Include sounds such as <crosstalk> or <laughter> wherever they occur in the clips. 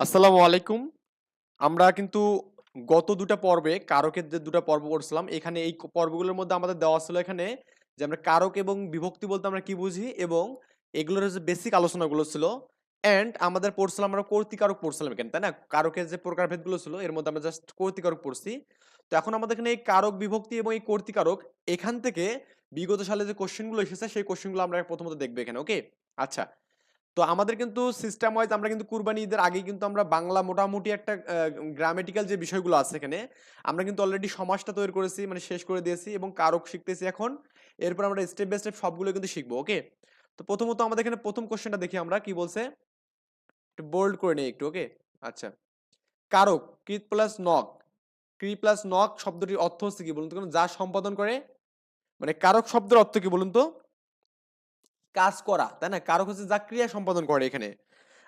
আসসালামু আলাইকুম। আমরা কিন্তু গত দুটা পর্বে কারকের যে ২ টা পর্ব করছিলাম, এখানে এই পর্বগুলোর মধ্যে আমাদের দেওয়া ছিল এখানে যে আমরা কারক এবং বিভক্তি বলতে আমরা কি বুঝি এবং এগুলোর যে বেসিক আলোচনাগুলো ছিল অ্যান্ড আমাদের পড়ছিলাম আমরা কর্তিকারক পড়ছিলাম এখানে, তাই না? কারকের যে প্রকারভেদগুলো ছিল এর মধ্যে আমরা জাস্ট কর্তিকারক পড়ছি। তো এখন আমাদের এখানে এই কারক, বিভক্তি এবং এই কর্তৃকারক এখান থেকে বিগত সালে যে কোশ্চেনগুলো এসেছে সেই কোশ্চেনগুলো আমরা প্রথমত দেখব এখানে, ওকে? আচ্ছা। তো আমাদের কিন্তু সিস্টেম ওয়াইজ আমরা কিন্তু কুরবানি ঈদের আগেই কিন্তু আমরা বাংলা মোটামুটি একটা গ্রামেটিক্যাল যে বিষয়গুলো আছে এখানে, আমরা কিন্তু অলরেডি সমাজটা তৈরি করেছি মানে শেষ করে দিয়েছি এবং কারক শিখতেছি এখন। এরপর আমরা স্টেপ বাই স্টেপ সবগুলো কিন্তু শিখব ওকে? তো প্রথমত আমাদের এখানে প্রথম কোশ্চেনটা দেখি আমরা কি বলছে? একটু বোল্ড করে নেই একটু, ওকে? আচ্ছা। কারক কৃত প্লাস নক। কৃ প্লাস নক শব্দটির অর্থ হচ্ছে কি বলুন তো? যা সম্পাদন করে মানে কারক শব্দের অর্থ কি বলুন তো? কাজ করা, তাই না? কারক হচ্ছে যা ক্রিয়া সম্পাদন করে এখানে।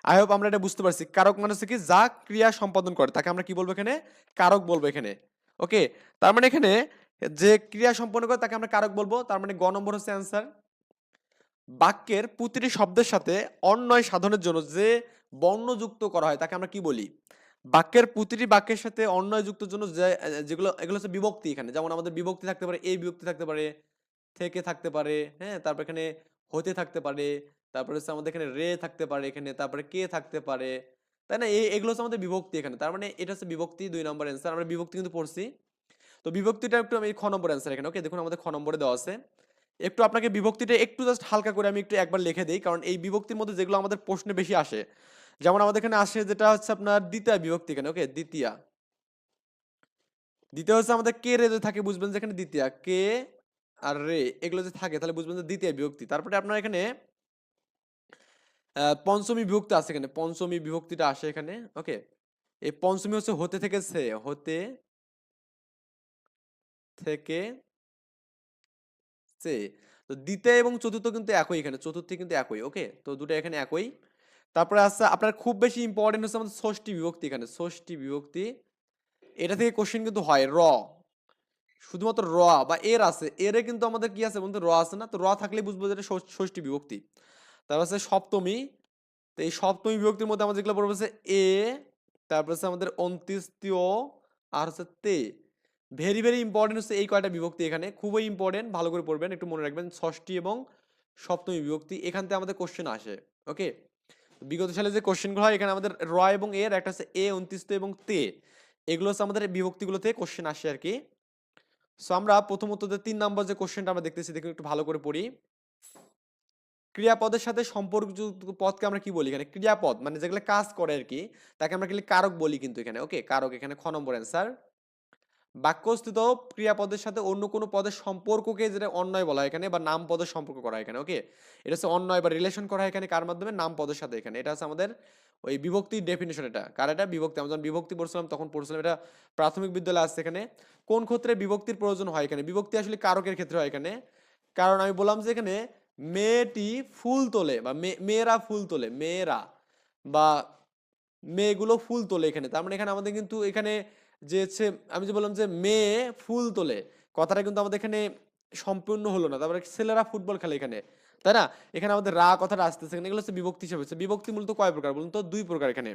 আই হোপ আমরা এটা বুঝতে পারছি। কারক মানে হচ্ছে কি যা ক্রিয়া সম্পাদন করে তাকে আমরা কি বলব এখানে? কারক বলব এখানে। ওকে? তার মানে এখানে যে ক্রিয়া সম্পন্ন করে তাকে আমরা কারক বলব। তার মানে গ নম্বর হচ্ছে অ্যান্সার। বাক্যের প্রতিটি শব্দের সাথে অন্বয় সাধনের জন্য যে বর্ণ যুক্ত করা হয় তাকে আমরা কি বলি? বাক্যের প্রতিটি বাক্যের সাথে অন্বয় যুক্তের জন্য যে যেগুলো এগুলো হচ্ছে বিভক্তি এখানে। যেমন আমাদের বিভক্তি থাকতে পারে, এই বিভক্তি থাকতে পারে, থেকে থাকতে পারে, হ্যাঁ? তারপর এখানে হতে থাকতে পারে, তারপরে হচ্ছে আমাদের এখানে রে থাকতে পারে এখানে, তারপরে কে থাকতে পারে। তাই না? এগুলো হচ্ছে আমাদের বিভক্তি এখানে। তার মানে এটা হচ্ছে বিভক্তি দুই নম্বর অ্যান্সার। আমরা বিভক্তি কিন্তু পড়ছি। তো বিভক্তিটা একটু আমি খ নম্বর অ্যান্সার এখানে। ওকে? দেখুন আমাদের খ নম্বরে দেওয়া আছে। একটু আপনাকে বিভক্তিটা একটু জাস্ট হালকা করে আমি একটু একবার লিখে দিই কারণ এই বিভক্তির মধ্যে যেগুলো আমাদের প্রশ্নে বেশি আসে। যেমন আমাদের এখানে আসে যেটা হচ্ছে আপনার দ্বিতীয় বিভক্তি এখানে, ওকে? দ্বিতীয়া। দ্বিতীয় হচ্ছে আমাদের কে, রে থাকে বুঝবেন যে এখানে দ্বিতীয়া। কে আর রে এগুলো যদি থাকে তাহলে বুঝবেন যে দ্বিতীয়া বিভক্তি। তারপরে আপনার এখানে পঞ্চমী বিভক্তি আছে এখানে। পঞ্চমী বিভক্তিটা আসে এখানে, ওকে? এই পঞ্চমী হচ্ছে হতে থেকে সে, হতে থেকে সে। তো দ্বিতীয় এবং চতুর্থ কিন্তু একই এখানে। চতুর্থ কিন্তু একই, ওকে? তো দুটো এখানে একই। তারপরে আছে আপনার খুব বেশি ইম্পোর্টেন্ট হচ্ছে আমাদের ষষ্ঠী বিভক্তি এখানে। ষষ্ঠী বিভক্তি। এটা থেকে কোশ্চেন কিন্তু হয় র। শুধুমাত্র র বা এর আছে। এরে কিন্তু আমাদের কি আছে বলুন তো? র আছে না? তো র থাকলেই বুঝব যে ষষ্ঠী বিভক্তি। তারপর হচ্ছে সপ্তমী। তো এই সপ্তমী বিভক্তির মধ্যে আমরা যেগুলো পড়বে এ, তারপর হচ্ছে আমাদের অন্ত্যেষ্টিয় আর হচ্ছে তে। ভেরি, ভেরি ইম্পোর্টেন্ট হচ্ছে এই কয়টা বিভক্তি এখানে। খুবই ইম্পোর্টেন্ট ভালো করে পড়বেন। একটু মনে রাখবেন ষষ্ঠী এবং সপ্তমী বিভক্তি। এখান থেকে আমাদের কোশ্চেন আসে, ওকে? বিগত সালে যে কোয়েশ্চেনগুলো হয় এখানে আমাদের র এবং এর একটা হচ্ছে এ, অন্ত্যেষ্ঠ এবং তে। এগুলো হচ্ছে আমাদের বিভক্তিগুলো থেকে কোয়েশ্চেন আসে আরকি। সো আমরা প্রথমত ৩ নাম্বার যে কোশ্চেনটা আমরা দেখতেছি দেখুন একটু ভালো করে পড়ি। ক্রিয়াপদের সাথে সম্পর্কযুক্ত পদকে আমরা কি বলি এখানে? ক্রিয়াপদ মানে যেগুলো কাজ করে আর কি তাকে আমরা খালি কারক বলি কিন্তু এখানে, ওকে? কারক এখানে খ নম্বর অ্যান্সার। বাক্যস্থিত ক্রিয়াপদের সাথে অন্য কোনো পদের সম্পর্ককে যেটা অন্বয় বলা হয় এখানে বা নাম পদের সম্পর্ক করা এখানে, ওকে? এটা হচ্ছে অন্বয় বা রিলেশন করা এখানে কার মাধ্যমে? নাম পদের সাথে এখানে। এটা হচ্ছে আমাদের ওই বিভক্তির ডেফিনেশন এটা। কার এটা? বিভক্তি। আমরা যখন বিভক্তি পড়ছিলাম তখন পড়ছিলাম এটা প্রাথমিক বিদ্যালয় আসছে এখানে। কোন ক্ষেত্রে বিভক্তির প্রয়োজন হয় এখানে? বিভক্তি আসলে কারকের ক্ষেত্রে হয় এখানে। কারণ আমি বললাম যে এখানে মেয়েটি ফুল তোলে বা মেয়েরা ফুল তোলে, মেয়েরা বা মেয়েগুলো ফুল তোলে এখানে। তার মানে এখানে আমাদের কিন্তু এখানে যে হচ্ছে আমি যে বললাম যে মেয়ে ফুল তোলে। কথাটা কিন্তু আমাদের এখানে সম্পূর্ণ হলো না। তারপরে ছেলেরা ফুটবল খেলে এখানে। তাই না? এখানে আমাদের রা কথাটা আসতেছে। এগুলো হচ্ছে বিভক্তি হিসেবে হচ্ছে। বিভক্তি মূলত কয় প্রকার বলুন তো? দুই প্রকার এখানে।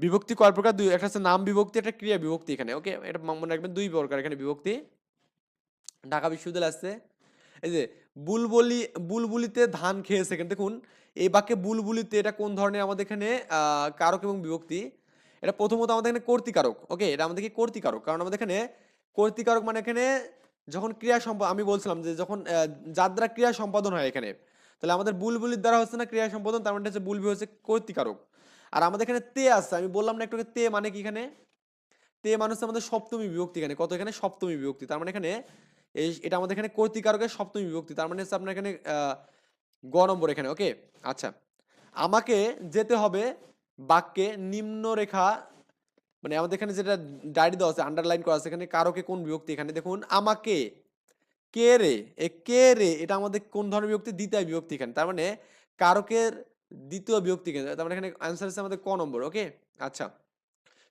বিভক্তি কয় প্রকার? দুই একটা হচ্ছে নাম বিভক্তি, একটা ক্রিয়া বিভক্তি এখানে, ওকে? এটা মনে রাখবেন ২ প্রকার এখানে বিভক্তি। ঢাকা বিশ্ববিদ্যালয় আসছে। এই যে বুলবুলি বুলবুলিতে ধান খেয়েছে এখানে দেখুন এই বাক্যে বুলবুলিতে এটা কোন ধরনের আমাদের এখানে কারক এবং বিভক্তি? এটা প্রথমত আমাদের এখানে কর্তিকারক ওকে? এটা আমাদের কর্তৃকারক। কারণ আমাদের এখানে কর্তিকারক মানে এখানে যখন ক্রিয়া সম্পা আমি বলছিলাম যে যখন যার দ্বারা ক্রিয়া সম্পাদন হয় এখানে। তাহলে আমাদের বুলবুলির দ্বারা হচ্ছে না ক্রিয়া সম্পাদন তার মানে হচ্ছে বুলবি হচ্ছে কর্তৃকারক। আর আমাদের এখানে তে আছে। আমি বললাম না একটু তে মানে কি এখানে? তে মানে হচ্ছে আমাদের সপ্তমী বিভক্তি এখানে। কত এখানে? সপ্তমী বিভক্তি। তার মানে এখানে এই এটা আমাদের এখানে কর্তৃকারকের সপ্তমী বিভক্তি। তার মানে হচ্ছে আপনার এখানে গ নম্বর এখানে, ওকে? আচ্ছা। আমাকে যেতে হবে বাক্যে নিম্নরেখা মানে আমাদের এখানে যেটা ডায়রি দেওয়া আছে, আন্ডারলাইন করা আছে এখানে কারোকে কোন বিভক্তি? এখানে দেখুন আমাকে, কে রে? এ কে রে এটা আমাদের কোন ধরনের বিভক্তি? দ্বিতীয় বিভক্তি এখানে। তার মানে কারকের দ্বিতীয় বিভক্তি এখানে। তার মানে এখানে অ্যান্সার হচ্ছে আমাদের ক নম্বর, ওকে? আচ্ছা।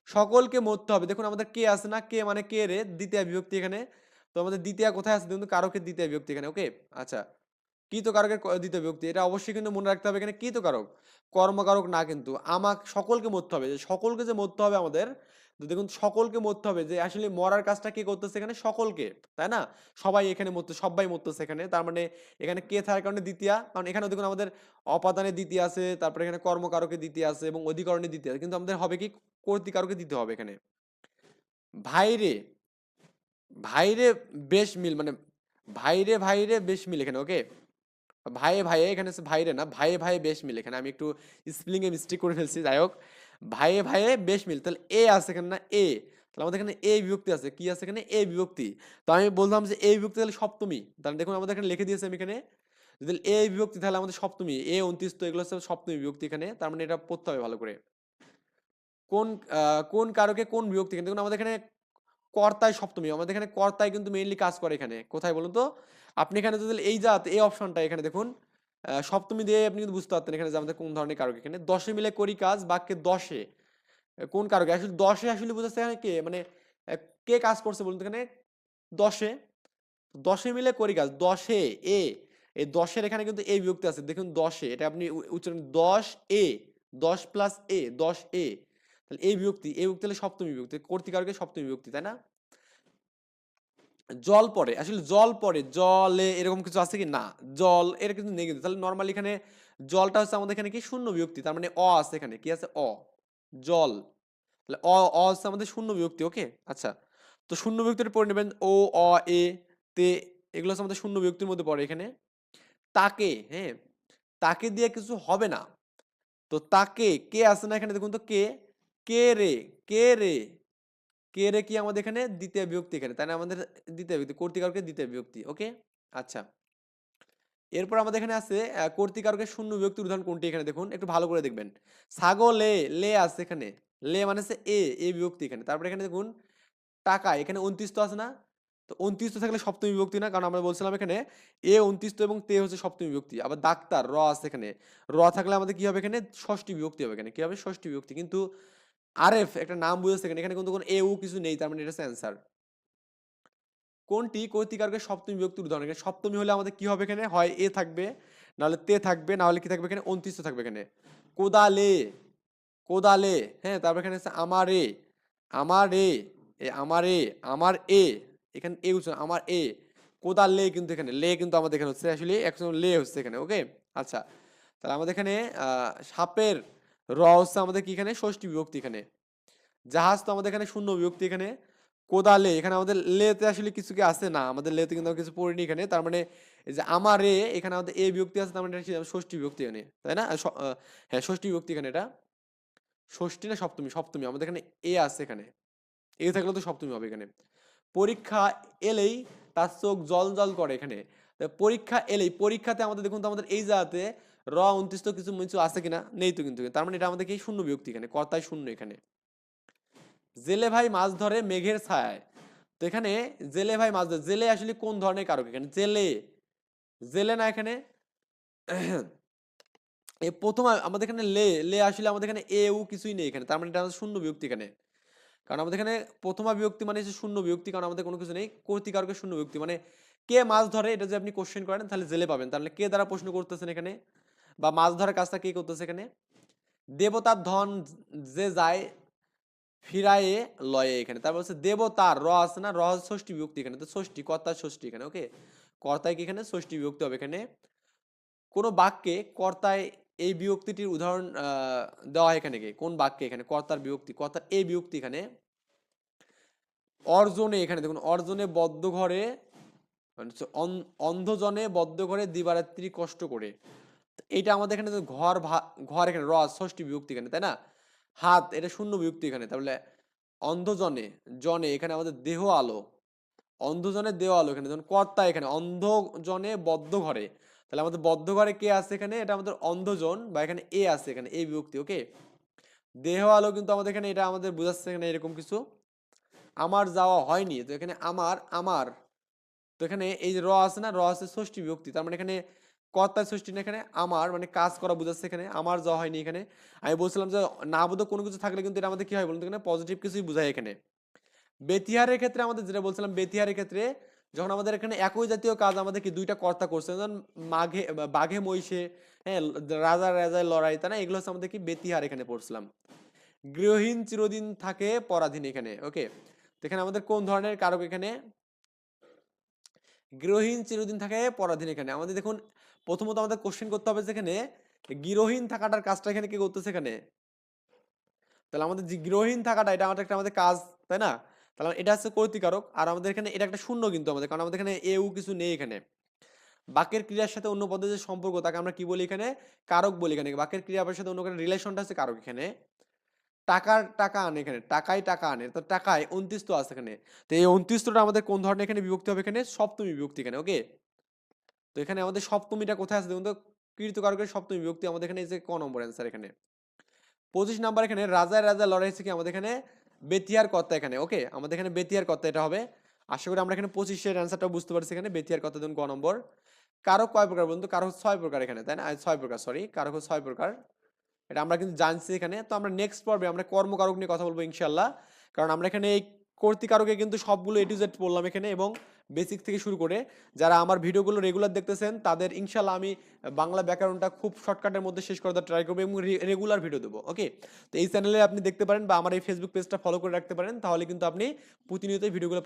সকলকে মরতে হবে। দেখুন আমাদের কে আছে না? কে মানে কে রে? দ্বিতীয় বিভক্তি এখানে। তো আমাদের দ্বিতীয় কোথায় আছে? দেখুন কারকের দ্বিতীয় বিভক্তি এখানে, ওকে? আচ্ছা। কৃতকারকের দ্বিতীয় ব্যক্তি। এটা অবশ্যই কিন্তু মনে রাখতে হবে এখানে কৃতকারক। কর্মকারক না কিন্তু। আমাকে সকলকে মরতে হবে। যে সকলকে যে মরতে হবে আমাদের দেখুন সকলকে মরতে হবে। যে আসলে মরার কাজটা কে করতেছে এখানে? সকলকে, তাই না? সবাই এখানে মরতে, সবাই মরতেছে এখানে। তার মানে এখানে কে থাকার কারণে দ্বিতীয়া। কারণ এখানে দেখুন আমাদের অপাদানে দ্বিতীয় আছে, তারপরে এখানে কর্মকারকে দ্বিতীয় আছে এবং অধিকরণে দ্বিতীয় আছে। কিন্তু আমাদের হবে কি? কর্তৃকারকে দিতে হবে এখানে। ভাইরে ভাইরে বেশ মিল মানে ভাইরে ভাইরে বেশ মিল এখানে, ওকে? ভাইয়ে ভাইয়ে এখানে হচ্ছে ভাইরে না ভাইয়ে ভাইয়ে বেশ মিল। এখানে আমি একটু স্পেলিং এ মিস্টেক করে ফেলছি, যাই হোক। ভাইয়ে ভাইয়ে বেশ মিল। তাহলে এ আছে এখানে না এ তাহলে আমাদের এখানে এ বিভক্তি আছে। কি আছে এখানে? এ বিভক্তি। তো আমি বললাম যে এ বিভক্তি তাহলে সপ্তমী। তাহলে দেখুন আমাদের এখানে লিখে দিয়েছে আমি এখানে। যদি এ বিভক্তি তাহলে আমাদের সপ্তমী। এ উনত্রিশ, তো এগুলো হচ্ছে সপ্তমী বিভক্তি এখানে। তার মানে এটা পড়তে হবে ভালো করে। কোন কোন কারকে কোন বিভক্তি এখানে? দেখুন আমাদের এখানে কর্তায় সপ্তমী। আমাদের এখানে কর্তায় কিন্তু মেইনলি কাজ করে এখানে। কোথায় বলুন তো? আপনি এখানে যদি এই জাত, এই অপশনটা এখানে দেখুন সপ্তমী দিয়ে আপনি কিন্তু বুঝতে পারতেন এখানে যে আমাদের কোন ধরনের কারক, এখানে দশে মিলে করি কাজ, বাক্যে দশে। কোন কারকে? আসলে দশে আসলে বুঝাচ্ছে এখানে কে? মানে কে কাজ করছে বলুন এখানে? দশে। দশে মিলে করি কাজ, দশে, এ। এই দশের এখানে কিন্তু এ বিভক্তি আছে, দেখুন দশে, এটা আপনি উচ্চারণ দশ, এ। দশ প্লাস এ, দশ, এ। তাহলে এই বিভক্তি এই বিভক্তি হলে সপ্তমী বিভক্তি কর্তিকারকে সপ্তমী বিভক্তি, তাই না? জল পড়ে, আসলে জল পড়ে, জলে এরকম কিছু আছে কি? না, জল এর কিন্তু কিন্তু তাহলে নর্মালি এখানে জলটা হচ্ছে আমাদের এখানে কি? শূন্য বিভক্তি, তার মানে অ আছে এখানে, কি আছে? অ, জল। তাহলে অ অ হচ্ছে আমাদের শূন্য বিভক্তি ওকে আচ্ছা তো শূন্য বিভক্তিটা পড়ে নেবেন ও, অ, এ, তে, এগুলো হচ্ছে আমাদের শূন্য বিভক্তির মধ্যে পড়ে এখানে। তাকে হ্যাঁ তাকে দিয়ে কিছু হবে না। তো তাকে, কে আছে না এখানে? দেখুন তো কে কে রে কে রে কে রে কি আমাদের এখানে দ্বিতীয় বিভক্তি এখানে? তাই না আমাদের দ্বিতীয় বিভক্তি কর্তিকারকের দ্বিতীয় বিভক্তি ওকে? আচ্ছা। এরপর আমাদের এখানে আছে আহ, কর্তিকারকের শূন্য বিভক্তির উদাহরণ কোনটি এখানে দেখুন? একটু ভালো করে দেখবেন। ছাগলে লে আছে এখানে। লে মানে হচ্ছে এ এ বিভক্তি এখানে। তারপরে এখানে দেখুন টাকা এখানে উনত্রিশ তো আছে না? তো উনত্রিশ তো থাকলে সপ্তমী বিভক্তি না? কারণ আমরা বলছিলাম এখানে এ উনত্রিশ এবং তে হচ্ছে সপ্তমী বিভক্তি। আবার ডাক্তার র আছে এখানে। র থাকলে আমাদের কি হবে এখানে? ষষ্ঠী বিভক্তি হবে এখানে। কি হবে? ষষ্ঠী বিভক্তি। কিন্তু আরএফ একটা নাম বুঝেছে এখানে এখানে কিন্তু কোনো এ, উ কিছু নেই, তার মানে এটা অ্যান্সার কোনটি কর্তিকারকের সপ্তমী বিভক্তির উদাহরণ? এখানে সপ্তমী হলে আমাদের কি হবে এখানে? হয় এ থাকবে, নাহলে তে থাকবে, না হলে কি থাকবে এখানে? উনত্রিশ থাকবে এখানে। কোদালে কোদালে হ্যাঁ তারপর এখানে আছে আমারে আমারে, এ আমারে, আমার এ, এখানে এ উচ্চারণ, আমার এ। কোদাল লে কিন্তু এখানে, লে কিন্তু আমাদের এখানে হচ্ছে আসলে একদম লে হচ্ছে এখানে ওকে আচ্ছা তাহলে আমাদের এখানে সাপের র হচ্ছে আমাদের কি এখানে? ষষ্ঠী বিভক্তি এখানে। জাহাজ তো আমাদের এখানে শূন্য বিভক্তি এখানে। কোদালে এখানে আমাদের লেতে আসলে কিছু কি আছে? না, আমাদের লেতে কিন্তু কিছু পড়িনি এখানে। তার মানে যে আমার এ, এখানে আমাদের এ বিভক্তি আছে, তার মানে? ষষ্ঠী বিভক্তি এখানে, তাই না? হ্যাঁ ষষ্ঠী বিভক্তি এখানে এটা। ষষ্ঠী না সপ্তমী? সপ্তমী। আমাদের এখানে এ আছে এখানে। এ থাকলে তো সপ্তমী হবে এখানে। পরীক্ষা এলেই তার চোখ জল জল করে এখানে। পরীক্ষা এলেই পরীক্ষাতে আমাদের দেখুন তো আমাদের এই জায়গাতে র উনত্রিশ তো কিছু কিছু আছে কিনা? নেই তো কিন্তু। তার মানে এটা আমাদের কি শূন্য বিভক্তি এখানে কর্তায় শূন্য এখানে। জেলে ভাই মাছ ধরে মেঘের ছায় তো এখানে জেলে ভাই মাছ ধরে, জেলে আসলে কোন ধরনের কারক এখানে? জেলে। জেলে না এখানে? <clears throat> এ প্রথম আমাদের এখানে লে লে আসলে আমাদের এখানে এ, উ কিছুই নেই এখানে। তার মানে এটা আমাদের শূন্য বিভক্তি এখানে। কারণ আমাদের এখানে প্রথমা বিভক্তি মানে শূন্য বিভক্তি, কারণ আমাদের কোনো কিছু নেই। কর্তিকারকের শূন্য বিভক্তি মানে কে মাছ ধরে এটা যদি আপনি কোশ্চেন করেন, তাহলে জেলে পাবেন। তাহলে কে দ্বারা প্রশ্ন করতেছেন এখানে? বা মাছ ধরার কাজটা কে করতেছে এখানে? দেবতার ধন যে যায়, ফিরায়ে লয়ে এখানে। তারপর হচ্ছে দেবতার র আছে না? র ষষ্ঠী বিভক্তি এখানে। তো ষষ্ঠী, কর্তার ষষ্ঠী এখানে। ওকে? কর্তায় কি এখানে? ষষ্ঠী বিভক্তি হবে এখানে। কোনো বাক্যে কর্তায় এই বিভক্তিটির উদাহরণ দেওয়া এখানে কি কোন বাক্যে এখানে? কর্তার বিভক্তি। কর্তার এই বিভক্তি এখানে। অর্জনে এখানে দেখুন, অর্জনে বদ্ধ ঘরে মানে হচ্ছে অন্ধজনে বদ্ধ ঘরে দিবারাত্রি কষ্ট করে। এটা আমাদের এখানে ঘর ভা- ঘর এখানে, র, ষষ্ঠী বিভক্তি এখানে, তাই না? হাত, এটা শূন্য বিভক্তি এখানে তাহলে অন্ধজনে, জনে, এখানে আমাদের দেহ আলো। অন্ধজনের দেহ আলো এখানে, যেমন কর্তা এখানে, অন্ধজনে বদ্ধ ঘরে। তাহলে আমাদের বদ্ধ ঘরে কে আছে এখানে? এটা আমাদের অন্ধজন বা এখানে এ আছে এখানে, এ বিভক্তি, ওকে? দেহ আলো কিন্তু আমাদের এখানে, এটা আমাদের বোঝাচ্ছে এখানে এরকম কিছু। আমার যাওয়া হয়নি, তো এখানে আমার আমার তো এখানে এই যে র আছে না, র আছে ষষ্ঠী বিভক্তি। তার মানে এখানে কর্তার ষষ্ঠী না, এখানে আমার মানে কাজ করা বোঝাচ্ছে এখানে, আমার যাওয়া হয়নি এখানে। আমি বলছিলাম যে না বোধ কোনো কিছু থাকলে কিন্তু এটা আমাদের কি হয় বলুন এখানে? পজিটিভ কিছুই বোঝায় এখানে। বেতিহারের ক্ষেত্রে আমাদের যেটা বলছিলাম, বেতিহারের ক্ষেত্রে যখন আমাদের এখানে একই জাতীয় কাজ আমাদের কি দুইটা কর্তা করছে, যেমন মাঘে, বাঘে মহিষে হ্যাঁ রাজা রাজায় লড়াই তা না? এগুলো হচ্ছে আমাদের কি বেতিহার এখানে পড়ছিলাম। গৃহহীন চিরদিন থাকে পরাধীন এখানে ওকে তো এখানে আমাদের কোন ধরনের কারক এখানে? গৃহহীন চিরদিন থাকে, পরাধীন এখানে। আমাদের দেখুন, প্রথমত আমাদের কোশ্চেন করতে হবে যেখানে গৃহহীন থাকাটার কাজটা এখানে কি করতেছে এখানে? তাহলে আমাদের যে গৃহহীন থাকাটা, এটা আমাদের একটা আমাদের কাজ, তাই না? তাহলে এটা হচ্ছে কর্তৃকারক আর আমাদের এখানে এটা একটা শূন্য কিন্তু আমাদের, কারণ আমাদের এখানে এও কিছু নেই এখানে। বাক্যের ক্রিয়ার সাথে অন্য পদের যে সম্পর্ক, তাকে আমরা কি বলি এখানে? কারক বলি এখানে। বাক্যের ক্রিয়ার সাথে অন্য রিলেশনটা হচ্ছে কারক এখানে। টাকার টাকা আনে এখানে টাকায় টাকা আনে, তো টাকায় অন্তিস্ত আছে এখানে। তো এই অন্তিস্তটা আমাদের কোন ধরনের এখানে বিভক্তি হবে এখানে? সপ্তমী বিভক্তি এখানে ওকে তো এখানে আমাদের সপ্তমীটা কোথায় আছে দেখুন তো, কীর্তকারকের সপ্তমী বিভক্তি আমাদের এখানে যে ক নম্বর অ্যান্সার এখানে। পঁচিশ নাম্বার এখানে, রাজায় রাজা লড়াই হচ্ছে কি আমাদের এখানে? বেতিয়ার কর্তা এখানে ওকে আমাদের এখানে বেতিয়ার কর্তা এটা হবে। আশা করি আমরা এখানে পঁচিশের অ্যান্সারটা বুঝতে পারছি এখানে, বেতিয়ার কর্তা দেখুন ক নম্বর। কারক কয় প্রকার বলুন তো? কারক ছয় প্রকার এখানে, তাই না? ছয় প্রকার সরি হচ্ছে ছয় প্রকার। এটা আমরা কিন্তু জানছি এখানে। তো আমরা নেক্সট পর্বে আমরা কর্মকারক নিয়ে কথা বলব ইনশাল্লাহ কারণ আমরা এখানে এই কর্তৃকারকে কিন্তু সবগুলো এ টু জেড বললাম এখানে এবং বেসিক থেকে শুরু করে যারা আমার ভিডিওগুলো রেগুলার দেখতেছেন, তাদের ইনশাল্লাহ আমি বাংলা ব্যাকরণটা খুব শর্টকাটের মধ্যে শেষ করার ট্রাই করব এবং রেগুলার ভিডিও দেবো ওকে তো এই চ্যানেলে আপনি দেখতে পারেন বা আমার এই ফেসবুক পেজটা ফলো করে রাখতে পারেন, তাহলে কিন্তু আপনি প্রতিনিয়ত ভিডিওগুলো